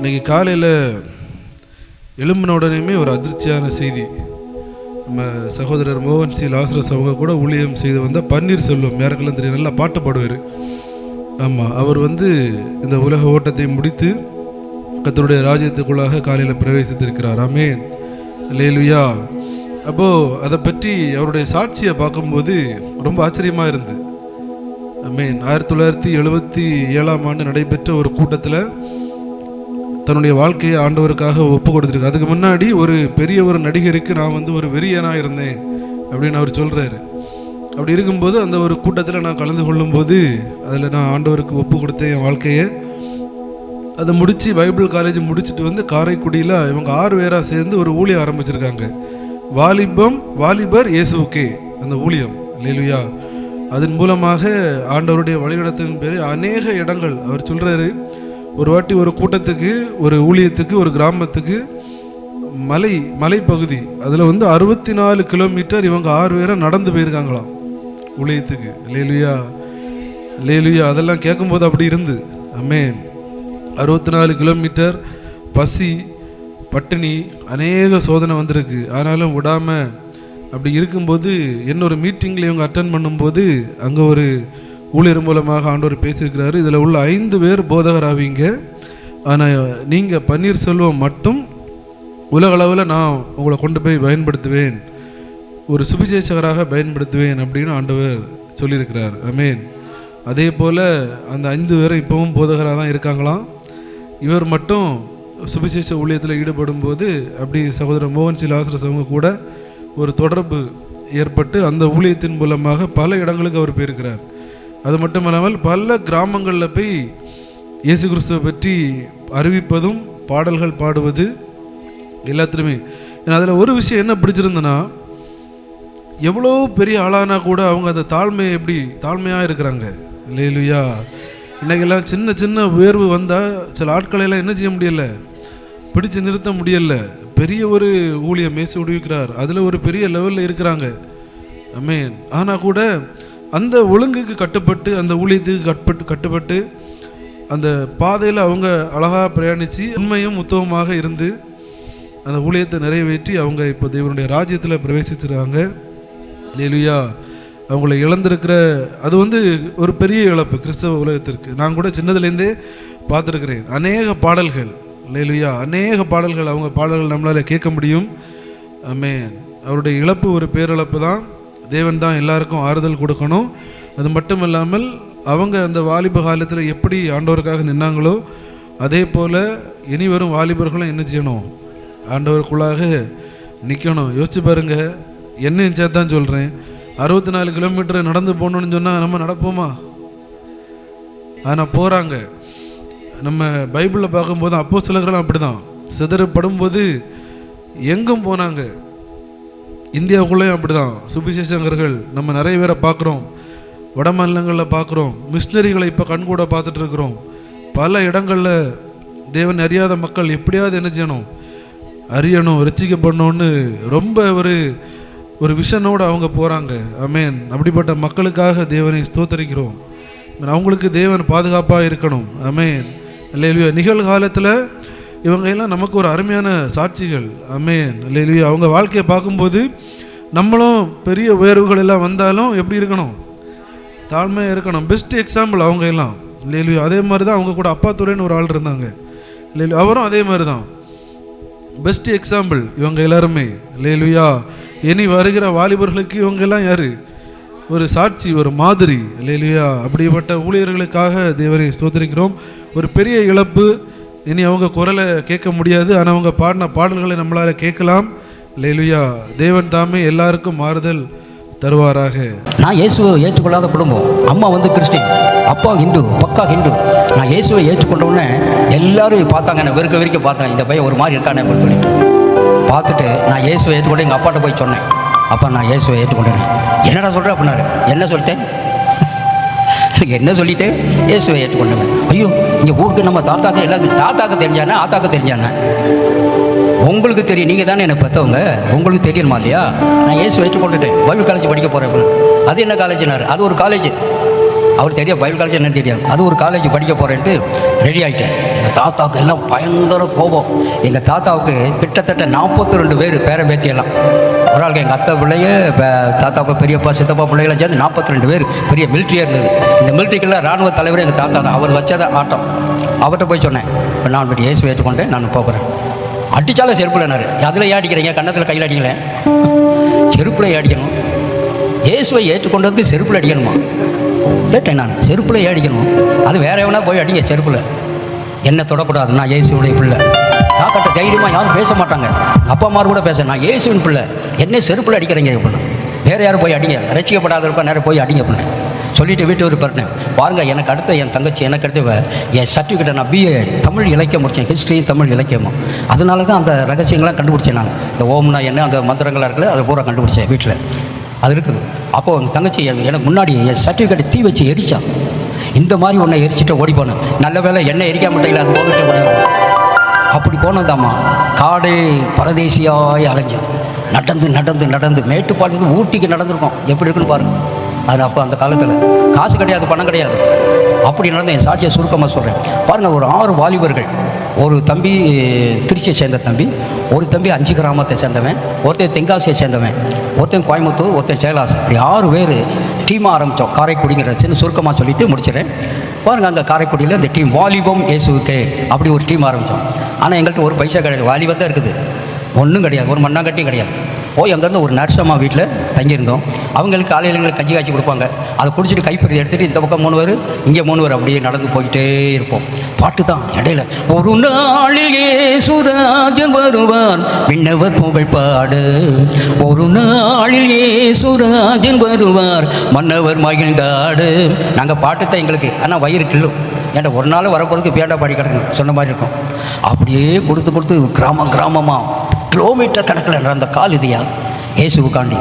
இன்றைக்கி காலையில் எழும்பின உடனேயுமே ஒரு அதிர்ச்சியான செய்தி. நம்ம சகோதரர் மோகன் சி. லாசரஸ் அவங்க கூட ஊழியம் செய்து வந்த பன்னீர் செல்வம் யாருக்கெல்லாம் தெரியும்? நல்லா பாட்டு பாடுவார். ஆமாம் அவர் வந்து இந்த உலக ஓட்டத்தை முடித்து கத்தருடைய ராஜ்யத்துக்குள்ளாக காலையில் பிரவேசித்திருக்கிறார். ஆமேன். லேலுயா அப்போது அதை பற்றி அவருடைய சாட்சியை பார்க்கும்போது ரொம்ப ஆச்சரியமாக இருந்து ஆமேன். ஆயிரத்தி தொள்ளாயிரத்தி எழுபத்தி ஏழாம் ஆண்டு நடைபெற்ற ஒரு கூட்டத்தில் தன்னுடைய வாழ்க்கையை ஆண்டவருக்காக ஒப்பு கொடுத்துருக்கு. அதுக்கு முன்னாடி ஒரு பெரிய ஒரு நடிகருக்கு நான் வந்து ஒரு வெறியனாக இருந்தேன் அப்படின்னு அவர் சொல்கிறாரு அப்படி இருக்கும்போது அந்த ஒரு கூட்டத்தில் நான் கலந்து கொள்ளும்போது அதில் நான் ஆண்டவருக்கு ஒப்பு கொடுத்தேன் என் வாழ்க்கையை. அதை முடித்து பைபிள் காலேஜ் முடிச்சுட்டு வந்து காரைக்குடியில் இவங்க ஆறு பேராக சேர்ந்து ஒரு ஊழியம் ஆரம்பிச்சிருக்காங்க. வாலிபம் வாலிபர் இயேசுக்கே அந்த ஊழியம். லேலுயா அதன் மூலமாக ஆண்டவருடைய வழிநடத்தின் பேர் அநேக இடங்கள் அவர் சொல்கிறாரு ஒரு வாட்டி ஒரு கூட்டத்துக்கு ஒரு ஊழியத்துக்கு ஒரு கிராமத்துக்கு மலை மலைப்பகுதி அதில் வந்து அறுபத்தி நாலு கிலோமீட்டர் இவங்க ஆறு பேராக நடந்து போயிருக்காங்களாம் ஊழியத்துக்கு. லேலுயா லேலுயா அதெல்லாம் கேட்கும்போது அப்படி இருந்து அம்மே அறுபத்தி நாலு கிலோமீட்டர் பசி பட்டினி அநேக சோதனை வந்திருக்கு. ஆனாலும் விடாமல் அப்படி இருக்கும்போது என்னொரு மீட்டிங்கில் இவங்க அட்டன் பண்ணும்போது அங்கே ஒரு ஊழியர் மூலமாக ஆண்டவர் பேசியிருக்கிறாரு. இதில் உள்ள ஐந்து பேர் போதகர் ஆவீங்க ஆனால் நீங்கள் பன்னீர்செல்வம் மட்டும் உலக அளவில் நான் உங்களை கொண்டு போய் பயன்படுத்துவேன். ஒரு சுவிசேஷகராக பயன்படுத்துவேன் அப்படின்னு ஆண்டவர் சொல்லியிருக்கிறார். அமேன் அதே போல் அந்த ஐந்து பேரும் இப்போவும் போதகராக தான் இருக்காங்களாம். இவர் மட்டும் சுவிசேஷ ஊழியத்தில் ஈடுபடும் போது அப்படி சகோதரர் மோகன் சி. அவங்க கூட ஒரு தொடர்பு ஏற்பட்டு அந்த ஊழியத்தின் மூலமாக பல இடங்களுக்கு அவர் போயிருக்கிறார். அது மட்டும் இல்லாமல் பல கிராமங்களில் போய் இயேசு கிறிஸ்துவை பற்றி அறிவிப்பதும் பாடல்கள் பாடுவது எல்லாத்துலேயுமே அதில் ஒரு விஷயம் என்ன பிடிச்சிருந்தேன்னா எவ்வளோ பெரிய ஆளானா கூட அவங்க அந்த தாழ்மையை எப்படி தாழ்மையாக இருக்கிறாங்க. இல்லையிலுயா இன்னைக்கெல்லாம் சின்ன சின்ன உயர்வு வந்தால் சில ஆட்களையெல்லாம் என்ன செய்ய முடியல? பிடிச்சு நிறுத்த முடியல. பெரிய ஒரு ஊழியம் மேசி விடுவிக்கிறார். அதில் ஒரு பெரிய லெவலில் இருக்கிறாங்க. அமேன் ஆனால் கூட அந்த ஒழுங்குக்கு கட்டுப்பட்டு அந்த ஊழியத்துக்கு கட்டுப்பட்டு கட்டுப்பட்டு அந்த பாதையில் அவங்க அழகாக பிரயாணித்து உண்மையும் உத்தவமாக இருந்து அந்த ஊழியத்தை நிறைவேற்றி அவங்க இப்போ தேவனுடைய ராஜ்யத்தில் பிரவேசிச்சிருக்காங்க. லேலுயா அவங்கள இழந்திருக்கிற அது வந்து ஒரு பெரிய இழப்பு கிறிஸ்தவ உலகத்திற்கு. நான் கூட சின்னதுலேருந்தே பார்த்துருக்கிறேன். அநேக பாடல்கள் லேலுயா அநேக பாடல்கள் அவங்க பாடல்கள் நம்மளால் கேட்க முடியும். ஆமென் அவருடைய இழப்பு ஒரு பேரிழப்பு தான் தேவன் தான் எல்லாருக்கும் ஆறுதல் கொடுக்கணும். அது மட்டும் இல்லாமல் அவங்க அந்த வாலிப காலத்தில் எப்படி ஆண்டவருக்காக நின்னாங்களோ அதே போல் இனி வரும் வாலிபர்களும் என்ன செய்யணும்? ஆண்டவருக்குள்ளாக நிற்கணும் யோசிச்சு பாருங்க என்னையும் சேர்த்தான் சொல்கிறேன் அறுபத்தி நாலு கிலோமீட்டர் நடந்து போகணும்னு சொன்னால் நம்ம நடப்போமா? ஆனால் போகிறாங்க நம்ம பைபிளில் பார்க்கும்போது அப்போ சிலர்களும் அப்படி தான் சிதறப்படும்போது எங்கும் போனாங்க. இந்தியாவுக்குள்ளேயும் அப்படி தான் சுபிசேஷங்கர்கள் நம்ம நிறைய பேரை பார்க்குறோம். வட மாநிலங்களில் பார்க்குறோம். மிஷினரிகளை இப்போ கண்கூட பார்த்துட்டு இருக்கிறோம். பல இடங்களில் தேவன் அறியாத மக்கள் எப்படியாவது என்ன செய்யணும்? அறியணும் ரசிக்கப்படணும்னு ரொம்ப ஒரு ஒரு விஷனோடு அவங்க போகிறாங்க அமேன் அப்படிப்பட்ட மக்களுக்காக தேவனை ஸ்தோத்தரிக்கிறோம். அவங்களுக்கு தேவன் பாதுகாப்பாக இருக்கணும். அமேன் இல்லையா நிகழ்காலத்தில் இவங்க எல்லாம் நமக்கு ஒரு அருமையான சாட்சிகள். அமேன் இல்லையா அவங்க வாழ்க்கையை பார்க்கும்போது நம்மளும் பெரிய உயர்வுகள் எல்லாம் வந்தாலும் எப்படி இருக்கணும்? தாழ்மையாக இருக்கணும். பெஸ்ட் எக்ஸாம்பிள் அவங்க எல்லாம். இல்லையா அதே மாதிரி தான் அவங்க கூட அப்பா துறைன்னு ஒரு ஆள் இருந்தாங்க. இல்லையா அவரும் அதே மாதிரி தான் பெஸ்ட் எக்ஸாம்பிள் இவங்க எல்லாருமே. லேலுயா இனி வருகிற வாலிபர்களுக்கு இவங்க எல்லாம் யார்? ஒரு சாட்சி ஒரு மாதிரி. லேலுயா அப்படிப்பட்ட ஊழியர்களுக்காக தேவனை ஸ்தோத்திரிக்கிறோம். ஒரு பெரிய இழப்பு இனி அவங்க குரலை கேட்க முடியாது. ஆனால் அவங்க பாடின பாடல்களை நம்மளால் கேட்கலாம். லேலுயா தேவன் தாமே எல்லாருக்கும் மாறுதல் தருவாராக. நான் இயேசுவை ஏற்றுக்கொள்ளாத குடும்பம். அம்மா வந்து கிறிஸ்டின் அப்பா ஹிந்து பக்கா ஹிந்து. நான் இயேசுவை ஏற்றுக்கொண்ட உடனே எல்லாரும் பார்த்தாங்க. என்ன வெறுக்க வெறுக்க பார்த்தாங்க. இந்த பையன் ஒரு மாதிரி இருக்கானே அப்படின்னு சொல்லிட்டு பார்த்துட்டு நான் இயேசுவை ஏற்றுக்கொண்டு எங்கள் அப்பாட்ட போய் சொன்னேன். அப்பா நான் இயேசுவை ஏற்றுக்கொண்டேன். என்னடா சொல்கிறேன் அப்படின்னாரு. என்ன சொல்லிட்டேன்? என்ன சொல்லிட்டு இயேசுவை ஏற்றுக்கொண்டவன். ஐயோ இங்கே ஊருக்கு நம்ம தாத்தாக்கு எல்லாத்துக்கும் தாத்தாக்கு தெரிஞ்சானே ஆத்தாக்கு தெரிஞ்சானே? உங்களுக்கு தெரியும் நீங்கள் தானே எனக்கு பெற்றவங்க? உங்களுக்கு தெரியணுமா இல்லையா? நான் ஏசு வச்சு கொண்டுட்டேன் பைபிள் காலேஜ் படிக்க போகிறேன் அது என்ன காலேஜ்னாரு அது ஒரு காலேஜ் அவர் தெரிய பைபிள் காலேஜ் என்னன்னு தெரியாது. அது ஒரு காலேஜ் படிக்க போகிறேன்ட்டு ரெடி ஆகிட்டேன் எங்கள் தாத்தாவுக்கு எல்லாம் பயங்கர கோபம். எங்கள் தாத்தாவுக்கு கிட்டத்தட்ட நாற்பத்தி ரெண்டு பேர் பேர பேத்தியெல்லாம் ஒரு ஆளுக்கு எங்கள் அத்தை பிள்ளைய இப்போ தாத்தாப்பா பெரியப்பா சித்தப்பா பிள்ளைகளாம் சேர்ந்து நாற்பத்தி ரெண்டு பேர் பெரிய மிலிட்ரியாக இருந்தது. இந்த மிலிட்ரிக்கெல்லாம் ராணுவ தலைவர் எங்கள் தாத்தா தான். அவர் வச்சத ஆட்டம். அவர்கிட்ட போய் சொன்னேன் இப்போ நான் இப்படி இயேசு ஏற்றுக்கொண்டு நான் போகிறேன் அடித்தாலும் செருப்புலனாரு அதில் ஏன் அடிக்கிறீங்க? கன்னத்தில் கையில் அடிக்கல. செருப்பில் ஏடிக்கணும் அடிக்கணும்? இயேசுவை ஏற்றுக்கொண்டதுக்கு செருப்பில் அடிக்கணுமா? கேட்டேன் நான். செருப்பில் ஏடிக்கணும் அடிக்கணும்? அது வேற எவனா போய் அடிங்க செருப்பில். என்ன தொடக்கூடாது நான் இயேசுடைய பிள்ளை தாக்கட்ட தைரியமாக யாரும் பேச மாட்டாங்க. அப்பா அம்மா கூட பேச நான் இயேசுவின் பிள்ளை. என்ன செருப்பில் அடிக்கிறீங்க அப்படின்னு வேறு யாரும் போய் அடிங்க. ரசிக்கப்படாத இருப்பா நேரம் போய் அடிங்க அப்படின்னு சொல்லிட்டு வீட்டு ஒரு பரட்டேன் பாருங்க எனக்கு அடுத்த என் தங்கச்சி எனக்கு அடுத்த என் சர்டிஃபிகேட்டை நான் பிஏ தமிழ் இலக்கியம் முடித்தேன் ஹிஸ்ட்ரி தமிழ் இலக்கியமும் அதனால தான் அந்த ரகசியங்கள்லாம் கண்டுபிடிச்சேன் நான். இந்த ஓம்னா என்ன அந்த மந்திரங்களாக இருக்குல்ல அதை பூரா கண்டுபிடிச்சேன் வீட்டில். அது இருக்குது. அப்போது எங்கள் தங்கச்சி எனக்கு முன்னாடி என் சர்டிஃபிகேட்டை தீ வச்சு எரிச்சான். இந்த மாதிரி ஒன்றை எரிச்சிட்டு ஓடி போனேன். நல்ல வேலை என்ன எரிக்காம மாட்டேங்களா அது போகிட்டு அப்படி போனதாம்மா காடு பரதேசியாய் அலைஞ்சேன் நடந்து நடந்து நடந்து. மேட்டுப்பாளையத்துக்கு ஊட்டிக்கு நடந்திருக்கோம். எப்படி இருக்குன்னு பாருங்கள் அது அப்போ அந்த காலத்தில். காசு கிடையாது பணம் கிடையாது. அப்படி நடந்த என் சாட்சியை சுருக்கமாக சொல்கிறேன் பாருங்கள் ஒரு ஆறு வாலிபர்கள். ஒரு தம்பி திருச்சியை சேர்ந்த தம்பி. ஒரு தம்பி அஞ்சு கிராமத்தை சேர்ந்தவன். ஒருத்தன் தென்காசியை சேர்ந்தவன். ஒருத்தன் கோயம்புத்தூர் ஒருத்தன் சேலாஸ். இப்படி ஆறு பேர் டீமாக ஆரம்பித்தோம் காரைக்குடிங்கிற சின்ன சுருக்கமாக சொல்லிவிட்டு முடிச்சிடறேன். பாருங்கள் அங்கே காரைக்குடியில் இந்த டீம் வாலிபம் இயேசுக்கே அப்படி ஒரு டீம் ஆரம்பித்தோம் ஆனால் எங்கள்கிட்ட ஒரு பைசா கிடையாது. வாலிபாக தான் இருக்குது. ஒன்றும் கிடையாது. ஒரு மண்ணாங்கட்டியும் கிடையாது. போய் அங்கேருந்து ஒரு நர்சம்மா வீட்டில் தங்கியிருந்தோம். அவங்களுக்கு காலையில் எங்களுக்கு கஞ்சி காய்ச்சி கொடுப்பாங்க. அதை குடிச்சிட்டு கைப்பற்றி எடுத்துகிட்டு இந்த பக்கம் மூணு பேர் இங்கே மூணு பேர் அப்படியே நடந்து போயிட்டே இருப்போம். பாட்டு தான் இடையில. ஒரு நாளில் ஏசுராஜன் வருவான் விண்ணவர் புகழ் பாடு. ஒரு நாளில் ஏசுராஜன் வருவார். மன்னவர் மகிழ்ந்தாடு. நாங்கள் பாட்டு தான் எங்களுக்கு. ஆனால் வயிறு கிள்ளும். ஏன்டா ஒரு நாள் வரப்போகிறதுக்கு பேண்டா பாடி கிடக்கணும் சொன்ன மாதிரி இருக்கும். அப்படியே கொடுத்து கொடுத்து கிராமம் கிராமமாக கிலோமீட்டர் கணக்கில் நடந்த கால் இதையா இயேசுவுக்காண்டி.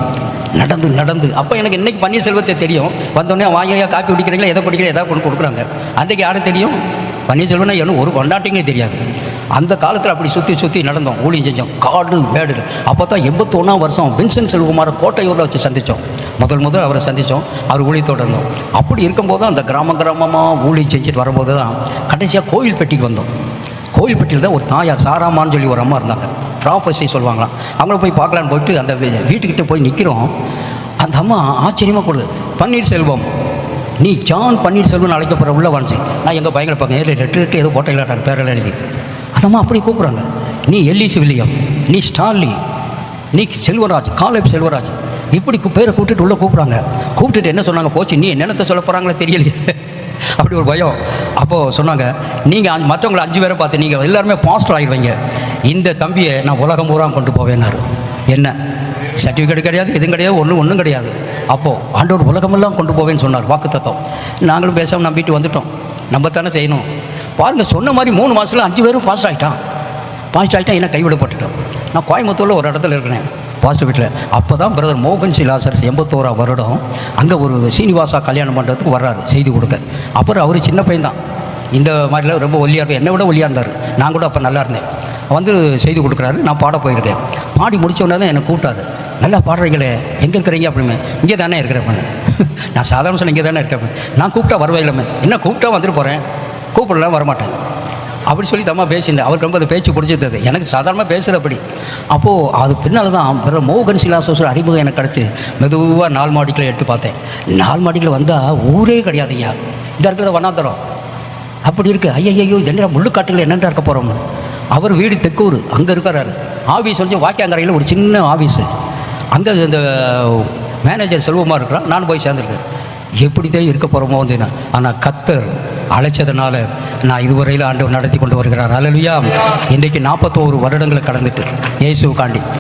நடந்து நடந்து. அப்போ எனக்கு இன்றைக்கி பன்னீர்செல்வத்தை தெரியும். வந்தோடனே வாயா காப்பி குடிக்கிறீங்களா? எதை குடிக்கிறீங்க எதாவது கொண்டு கொடுக்குறாங்க. அன்றைக்கு யாரும் தெரியும்? பன்னீர்செல்வம்னா என்ன ஒரு கொண்டாட்டிங்கே தெரியாது. அந்த காலத்தில் அப்படி சுற்றி சுற்றி நடந்தோம் ஊழியம் செஞ்சோம். காடு மேடு. அப்போ தான் எண்பத்தொன்னாம் வருஷம் வின்சென்ட் செல்வகுமாரை கோட்டையூரில் வச்சு சந்தித்தோம் முதல் முதல் அவரை சந்தித்தோம் அவர் ஊழியத்தோடு இருந்தோம். அப்படி இருக்கும்போது அந்த கிராம கிராமமாக ஊழியம் செஞ்சுட்டு வரும்போது தான் கடைசியாக கோயில்பட்டிக்கு வந்தோம். கோயில்பட்டியில் தான் ஒரு தாயார் சாராமான்னு சொல்லி ஒரு அம்மா இருந்தாங்க. ப்ராஃபஸி சொல்லுவாங்களாம். அவங்கள போய் பார்க்கலான்னு போயிட்டு அந்த வீட்டுக்கிட்ட போய் நிற்கிறோம் அந்த அம்மா ஆச்சரியமாக கொடுது பன்னீர்செல்வம் நீ ஜான் பன்னீர்செல்வம்னு அழைக்கப்படுற உள்ள வாணிச்சு நான் எங்கள் பயங்கர பார்க்க ஏழு ரெட்டு ரெட்டு ஏதோ போட்டையிலாட்டார் எழுதி. அதம்மா அப்படி கூப்பிட்றாங்க. நீ எல்லிசி வில்லியம் நீ ஸ்டான்லி நீ செல்வராஜ் காலேப் செல்வராஜ் இப்படி பேரை கூப்பிட்டுட்டு உள்ளே கூப்பிட்றாங்க. கூப்பிட்டுட்டு என்ன சொன்னாங்க போச்சு நீ என்னத்தை சொல்ல போகிறாங்களே தெரியலையே. அப்படி ஒரு பயம். அப்போது சொன்னாங்க நீங்கள் மற்றவங்களை அஞ்சு பேரை பார்த்து நீங்கள் எல்லாருமே பாஸ்டர் ஆகிடுவீங்க இந்த தம்பியை நான் உலகம் பூரா கொண்டு போவேன்னாரு. என்ன? சர்டிஃபிகேட் கிடையாது எதுவும் கிடையாது ஒன்றும் ஒன்றும் கிடையாது. அப்போது ஆண்டவர் உலகமெல்லாம் கொண்டு போவேன்னு சொன்னார் வாக்கு தத்துவம் நாங்களும் பேசாமல் நம்பிட்டு வந்துட்டோம். நம்ம தானே செய்யணும். பாருங்கள் சொன்ன மாதிரி மூணு மாதத்தில் அஞ்சு பேரும் பாஸ் ஆகிட்டான் பாஸ் ஆகிட்டான் என்ன கைவிடப்பட்டுட்டோம்? நான் கோயம்புத்தூரில் ஒரு இடத்துல இருக்கிறேன் பாஸ்டர் வீட்டில் அப்போ தான் பிரதர் மோகன் சிலாசர்ஸ் எண்பத்தோரா வருடம் அங்கே ஒரு சீனிவாசா கல்யாணம் பண்ணுறதுக்கு வர்றாரு செய்தி கொடுக்க. அப்புறம் அவர் சின்ன பையன் தான் இந்த மாதிரிலாம் ரொம்ப ஒல்லியாக இருப்பேன் என்னை விட ஒல்லியாக இருந்தார். நான் கூட அப்போ நல்லா இருந்தேன். வந்து செய்தி கொடுக்குறாரு நான் பாட போயிருக்கேன். பாடி முடித்தோடனே தான் என்னை கூப்பிட்டாரு. நல்லா பாடுறீங்களே எங்கே இருக்கிறீங்க அப்படின்னு இங்கே தானே இருக்கிறேன். நான் சாதாரண சொல்ல இங்கே தானே இருக்கேன். நான் கூப்பிட்டா வரவே இல்லைமே. என்ன கூப்பிட்டா வந்துட்டு போகிறேன் கூப்பிடலாம் வரமாட்டேன். அப்படி சொல்லி தம்மா பேசியிருந்தேன். அவருக்கு ரொம்ப அந்த பேச்சு பிடிச்சிருந்தது. எனக்கு சாதாரணமாக பேசுகிற அப்படி அப்போது அது பின்னால் தான் பிறகு மோகன் சிலாசோசர் அறிமுகம் எனக்கு கிடச்சி. மெதுவாக நாலு மாடிக்கில் எட்டு பார்த்தேன். நாலு மாடிக்கில் வந்தால் ஊரே கிடையாது ஐயா. இந்த இருக்கிறத வண்ணாந்தரம் அப்படி இருக்குது ஐயையோ ஐயோ என்ன முள்ளுக்காட்டுகள் என்னென்ன இருக்க போகிறோம்னு அவர் வீடு தெக்கூர். அங்கே இருக்கிறாரு ஆஃபீஸ் வந்து வாக்கியாங்கரையில் ஒரு சின்ன ஆஃபீஸு அங்கே இந்த மேனேஜர் செல்வமாக இருக்கிறான் நான் போய் சேர்ந்துருக்கேன். எப்படி தான் இருக்க போகிறோமோ வந்து ஆனால் கத்தர் அழைச்சதுனால நான் இதுவரையில் ஆண்டவர் நடத்தி கொண்டு வருகிறார். அலலுயா இன்றைக்கு நாற்பத்தோரு வருடங்களை கடந்துட்டு இயேசுக்காண்டி